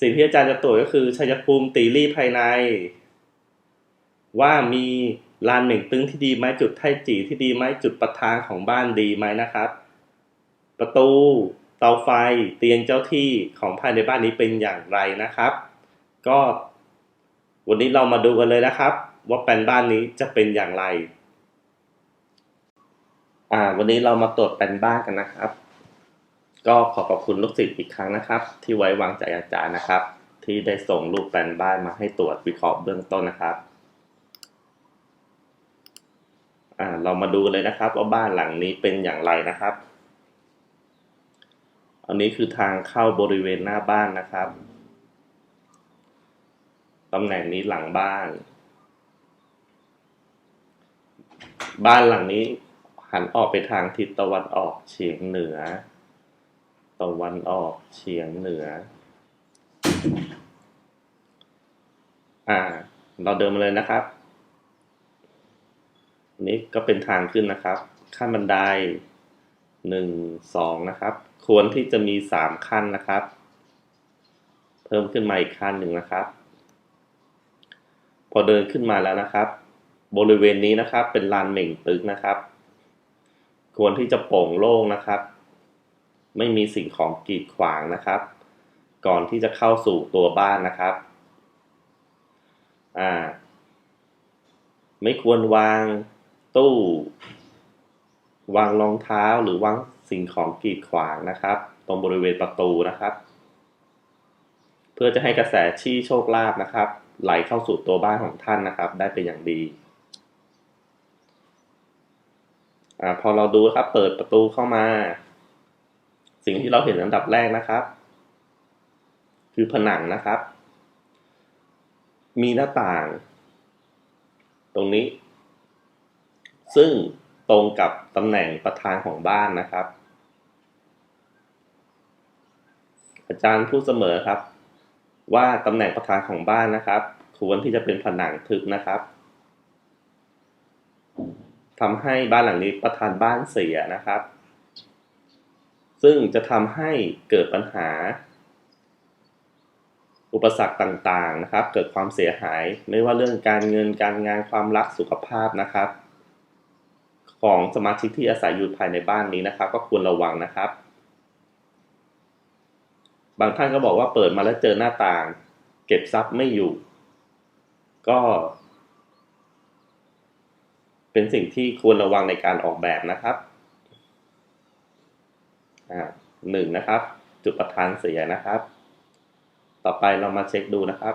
สิ่งที่อาจารย์จะตรวจก็คือชัยภูมิตีรี่ภายใน ว่ามีลานเหม่งตึงที่ดีไหมจุดไทจีที่ดีไหมจุดประทางของบ้านดีไหมนะครับ ประตูเตาไฟเตียงเจ้าที่ของภายในบ้านนี้เป็นอย่างไรนะครับ ก็วันนี้เรามาดูกันเลยนะครับ ว่าแปลนบ้านนี้จะเป็นอย่างไร อ่า วันนี้เรามาตรวจแปลนบ้านกันนะครับ ก็ขอขอบคุณลูกศิษย์อีกครั้งนะครับ ที่ไว้วางใจอาจารย์นะครับ ที่ได้ส่งรูปแปลนบ้านมาให้ตรวจวิเคราะห์เบื้องต้นนะครับอ่าเรามาดูเลยนะครับว่าบ้านหลังนี้เป็นอย่างไรนะครับ อันนี้คือทางเข้าบริเวณหน้าบ้านนะครับตำแหน่งนี้หลังบ้าน บ้านหลังนี้หันออกไปทางทิศตะวันออกเฉียงเหนือ ตะวันออกเฉียงเหนือ อ่า เราเดินมาเลยนะครับ นี้ก็เป็นทางขึ้นนะครับ ขั้นบันไดหนึ่งสองนะครับ ควรที่จะมีสามขั้นนะครับ เพิ่มขึ้นมาอีกขั้นหนึ่งนะครับ พอเดินขึ้นมาแล้วนะครับ บริเวณนี้นะครับ เป็นลานเหม่งตึกนะครับ ควรที่จะโปร่งโล่งนะครับ ไม่มีสิ่งของกีดขวางนะครับ ก่อนที่จะเข้าสู่ตัวบ้านนะครับอ่าไม่ควรวางตู้ วางรองเท้าหรือวางสิ่งของกีดขวางนะครับ ตรงบริเวณประตูนะครับ เพื่อจะให้กระแสชี้โชคลาภนะครับ ไหลเข้าสู่ตัวบ้านของท่านนะครับ ได้เป็นอย่างดีอ่าพอเราดูครับ เปิดประตูเข้ามา สิ่งที่เราเห็นอันดับแรกนะครับ คือผนังนะครับ มีหน้าต่าง ตรงนี้ ซึ่งตรงกับตำแหน่งประธานของบ้านนะครับ อาจารย์พูดเสมอครับ ว่าตำแหน่งประธานของบ้านนะครับ ควรที่จะเป็นผนังทึบนะครับทำให้บ้านหลังนี้ประธานบ้านเสียนะครับ ซึ่งจะทำให้เกิดปัญหา อุปสรรคต่างๆนะครับ เกิดความเสียหายไม่ว่าเรื่องการเงินการงานความรักสุขภาพนะครับ ของสมาชิกที่อาศัยอยู่ภายในบ้านนี้นะครับ ก็ควรระวังนะครับ บางท่านก็บอกว่าเปิดมาแล้วเจอหน้าต่าง เก็บทรัพย์ไม่อยู่ ก็เป็นสิ่งที่ควรระวังในการออกแบบนะครับ หนึ่งนะครับ จุดประทานเสียนะครับ ต่อไปเรามาเช็คดูนะครับ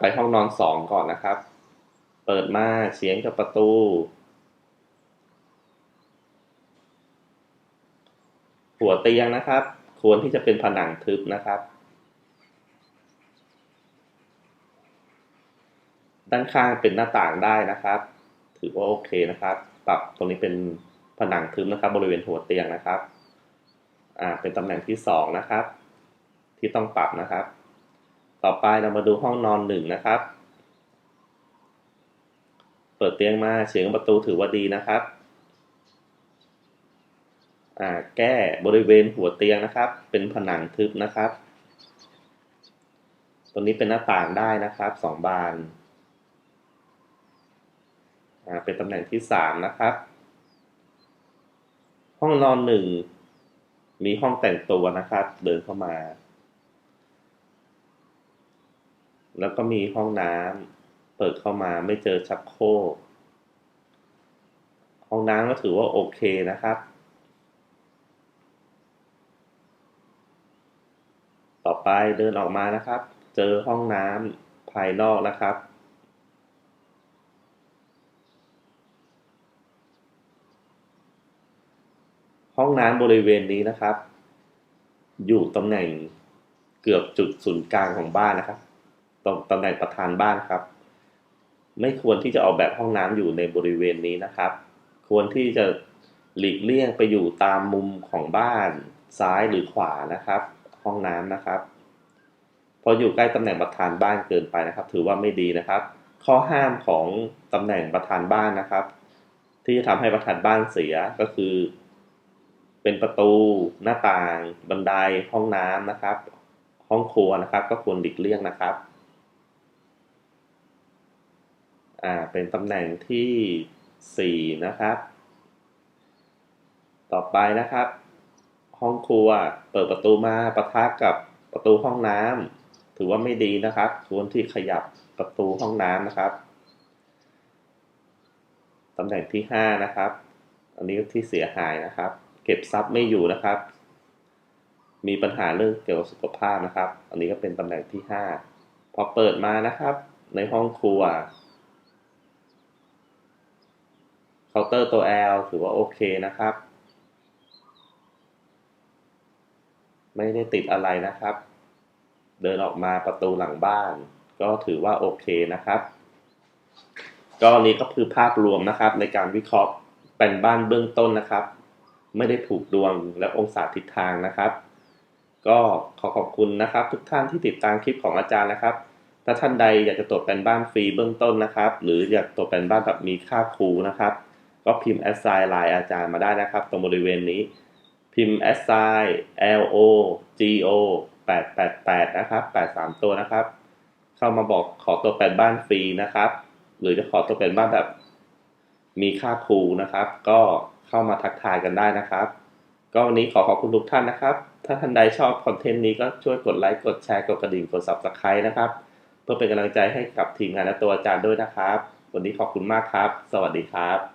ไปห้องนอนสองก่อนนะครับ เปิดมาเฉียงกับประตู หัวเตียงนะครับ ควรที่จะเป็นผนังทึบนะครับ ด้านข้างเป็นหน้าต่างได้นะครับ ถือว่าโอเคนะครับ ปรับตรงนี้เป็นผนังทึบนะครับ บริเวณหัวเตียงนะครับ อ่าเป็นตำแหน่งที่สองนะครับ ที่ต้องปรับนะครับ ต่อไปเรามาดูห้องนอนหนึ่งนะครับ เปิดเตียงมาเฉียงประตูถือว่าดีนะครับอ่าแก้บริเวณหัวเตียงนะครับ เป็นผนังทึบนะครับตัวนี้เป็นหน้าต่างได้นะครับสองบานอ่าเป็นตำแหน่งที่สามนะครับ ห้องนอนหนึ่ง มีห้องแต่งตัวนะครับ เดินเข้ามา แล้วก็มีห้องน้ำเปิดเข้ามาไม่เจอชักโครกห้องน้ำก็ถือว่าโอเคนะครับ ต่อไปเดินออกมานะครับ เจอห้องน้ำภายนอกนะครับ ห้องน้ำบริเวณนี้นะครับ อยู่ตำแหน่งเกือบจุดศูนย์กลางของบ้านนะครับ ตรงตำแหน่งประธานบ้านครับ ไม่ควรที่จะออกแบบห้องน้ำอยู่ในบริเวณนี้นะครับ ควรที่จะหลีกเลี่ยงไปอยู่ตามมุมของบ้านซ้ายหรือขวานะครับ ห้องน้ำนะครับ พออยู่ใกล้ตำแหน่งประธานบ้านเกินไปนะครับ ถือว่าไม่ดีนะครับ ข้อห้ามของตำแหน่งประธานบ้านนะครับ ที่จะทำให้ประธานบ้านเสียก็คือ เป็นประตูหน้าต่าง บันไดห้องน้ำนะครับ ห้องครัวนะครับ ก็ควรหลีกเลี่ยงนะครับอ่าเป็นตำแหน่งที่สี่นะครับ ต่อไปนะครับ ห้องครัวเปิดประตูมาปะทะกับประตูห้องน้ำถือว่าไม่ดีนะครับ ควรที่ขยับประตูห้องน้ำนะครับตำแหน่งที่ห้านะครับ อันนี้ที่เสียหายนะครับ เก็บทรัพย์ไม่อยู่นะครับ มีปัญหาเรื่องเกี่ยวกับสุขภาพนะครับ อันนี้ก็เป็นตำแหน่งที่ห้าพอเปิดมานะครับ ในห้องครัวเคาน์เตอร์ตัว L ถือว่าโอเคนะครับ ไม่ได้ติดอะไรนะครับ เดินออกมาประตูหลังบ้าน ก็ถือว่าโอเคนะครับ ก็นี้ก็คือภาพรวมนะครับ ในการวิเคราะห์เป็นบ้านเบื้องต้นนะครับ ไม่ได้ผูกดวงและองศาทิศทางนะครับ ก็ขอขอบคุณนะครับ ทุกท่านที่ติดตามคลิปของอาจารย์นะครับ ถ้าท่านใดอยากจะตรวจแปลนบ้านฟรีเบื้องต้นนะครับ หรืออยากตรวจแปลนบ้านแบบมีค่าครูนะครับ ก็พิมพ์แอสไซน์ไลน์อาจารย์มาได้นะครับ ตรงบริเวณนี้ พิมพ์แอสไซน์ L O G O 888นะครับ83 ตัวนะครับ เข้ามาบอกขอตัวแปดบ้านฟรีนะครับ หรือจะขอตัวแปดบ้านแบบ มีค่าครูนะครับ ก็เข้ามาทักทายกันได้นะครับ ก็วันนี้ขอขอบคุณทุกท่านนะครับ ถ้าท่านใดชอบคอนเทนต์นี้ก็ช่วยกดไลค์กดแชร์กดกระดิ่งกด subscribe นะครับ เพื่อเป็นกำลังใจให้กับทีมงานและตัวอาจารย์ด้วยนะครับ วันนี้ขอบคุณมากครับ สวัสดีครับ